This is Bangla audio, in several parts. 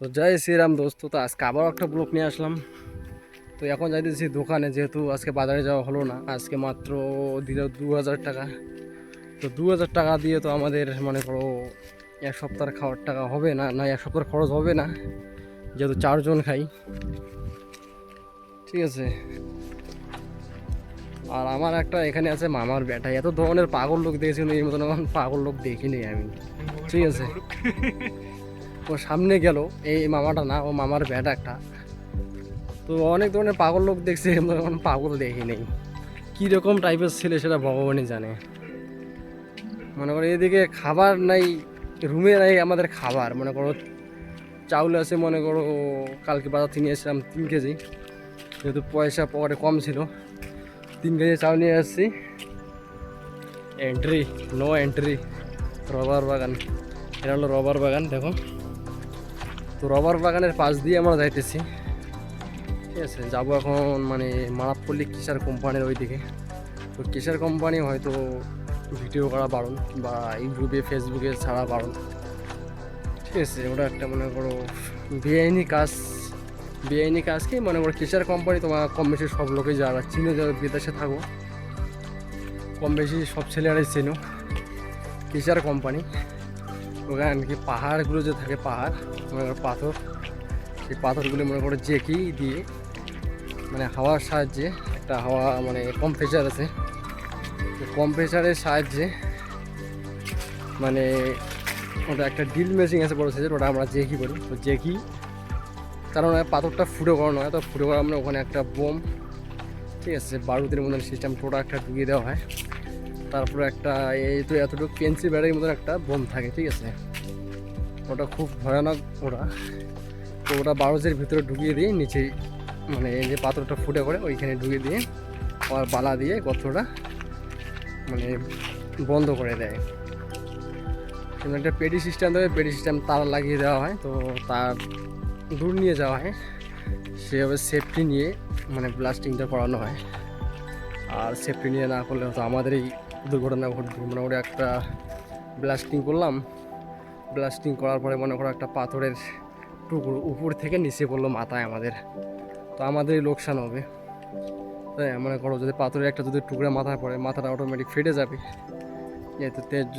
তো জয় শ্রীরাম দোস্ত, তো আজকে আবার একটা ব্লক নিয়ে আসলাম। তো এখন যাইতেছি দোকানে, যেহেতু আজকে বাজারে যাওয়া হলো না, আজকে মাত্র দিল দু হাজার টাকা। তো দু হাজার টাকা দিয়ে তো আমাদের, মনে করো, এক সপ্তাহের খাওয়ার টাকা হবে না না, এক সপ্তাহের খরচ হবে না, যেহেতু চারজন খাই। ঠিক আছে। আর আমার একটা এখানে আছে মামার বেটা, এত ধরনের পাগল লোক দেখেছি, এই মতন পাগল লোক দেখিনি আমি। ঠিক আছে। ও সামনে গেল, এই মামাটা না, ও মামার ব্যাট একটা। তো অনেক ধরনের পাগল লোক দেখছে পাগল দেখি নেই। কীরকম টাইপের ছেলে সেটা ভগবানই জানে। মনে করো এদিকে খাবার নাই রুমে নাই আমাদের খাবার। মনে করো চাউল আছে, মনে করো কালকে বাজার থেকে এসেছিলাম তিন কেজি। যেহেতু পয়সা পকেটে কম ছিল, তিন কেজি চাউল নিয়ে আসছি এন্ট্রি নো এন্ট্রি রবার বাগান। এটা হলো রবার বাগান, দেখো। তো রবার বাগানের পাশ দিয়ে আমরা যাইতেছি। ঠিক আছে, যাব এখন মানে মারাপল্লী কিসার কোম্পানির ওইদিকে। তো কিসার কোম্পানি হয়তো ভিডিও করা বারণ বা ইউটিউবে, ফেসবুকে ছাড়া বারণ। ঠিক আছে, ওটা একটা মনে করো বেআইনি কাজ। বেআইনি কাজ কি? মনে করো কিসার কোম্পানি তোমার কম বেশি সব লোকে যারা চিনে যারা বিদেশে থাকো, কম বেশি সব ছেলেরাই চেনো। কিসার কোম্পানি। ওখানে কি পাহাড়গুলো যে থাকে, পাহাড়, মনে পাথর, সেই পাথরগুলো মনে করো জেকি দিয়ে মানে হাওয়ার সাহায্যে একটা হাওয়া মানে কম্প্রেসার আছে। কম্প্রেসারের সাহায্যে মানে ওটা একটা ডিল মেশিন আছে বড় সাইজের ওটা আমরা জেকি করি। তো জেকি কারণ ওই পাথরটা ফুটো করানো হয়, তো ফুটো করা মানে ওখানে একটা বোম, ঠিক আছে, বারুদের মতন সিস্টেম টোটা একটা ঢুকিয়ে দেওয়া হয়। তারপরে একটা এই তো এতটুকু পেন্সিল ব্যাটারির মতন একটা বোম থাকে, ঠিক আছে? ওটা খুব ভয়ানক ওটা তো ওটা বারোজের ভিতরে ঢুকিয়ে দিয়ে নিচে মানে এই যে পাথরটা ফুটে করে ওইখানে ঢুকিয়ে দিয়ে আর বালা দিয়ে গর্তটা মানে বন্ধ করে দেয়। কিন্তু একটা পেডি সিস্টেম দেবে পেডি সিস্টেম তার লাগিয়ে দেওয়া হয়, তো তার দূর নিয়ে যাওয়া হয়। সেভাবে সেফটি নিয়ে মানে ব্লাস্টিংটা করানো হয়। আর সেফটি নিয়ে না করলে হয়তো আমাদের এই দুর্ঘটনা ঘটবে মোটামুটি একটা ব্লাস্টিং করলাম। ব্লাস্টিং করার পরে মনে করো একটা পাথরের টুকরো উপর থেকে নিচে পড়ল মাথায় আমাদের। তো আমাদেরই লোকসান হবে। তাই মনে করো যদি পাথরের একটা যদি টুকরা মাথায় পড়ে, মাথাটা অটোমেটিক ফেটে যাবে।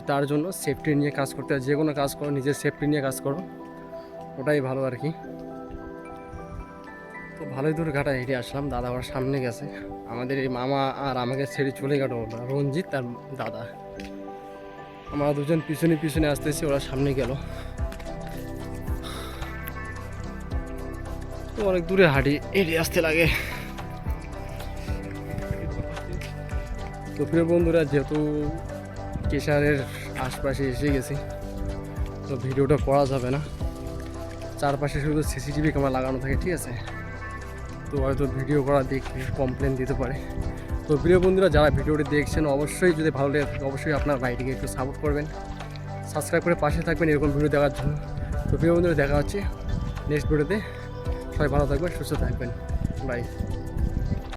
তার জন্য সেফটি নিয়ে কাজ করতে হয়। যে কোনো কাজ করো, নিজের সেফটি নিয়ে কাজ করো। ওটাই ভালো আর কি। তো ভালোই দূর ঘাটা হেঁটে আসলাম, দাদা ওর সামনে গেছে। আমাদের এই মামা আর আমাকে ছেড়ে চলে গেল ওরা, রঞ্জিত আর দাদা। আমরা দুজন পিছনে পিছনে আসতেছি, ওরা সামনে গেল। তো অনেক দূরে হাঁটি, হেঁটে আসতে লাগে। তো প্রিয় বন্ধুরা, যেহেতু কেশারের আশপাশে এসে গেছি, তো ভিডিওটা করা যাবে না। চারপাশে শুধু সিসিটিভি ক্যামেরা লাগানো থাকে, ঠিক আছে? তো হয়তো ভিডিও করা দেখে কমপ্লেন দিতে পারে। তো প্রিয় বন্ধুরা, যারা ভিডিওটি দেখছেন, অবশ্যই যদি ভালো লাগে অবশ্যই আপনার ভাইটিকে একটু সাপোর্ট করবেন। সাবস্ক্রাইব করে পাশে থাকবেন, এরকম ভিডিও দেখার জন্য। তো প্রিয় বন্ধুরা, দেখা হচ্ছে নেক্সট ভিডিওতে সবাই ভালো থাকবেন, সুস্থ থাকবেন। বাই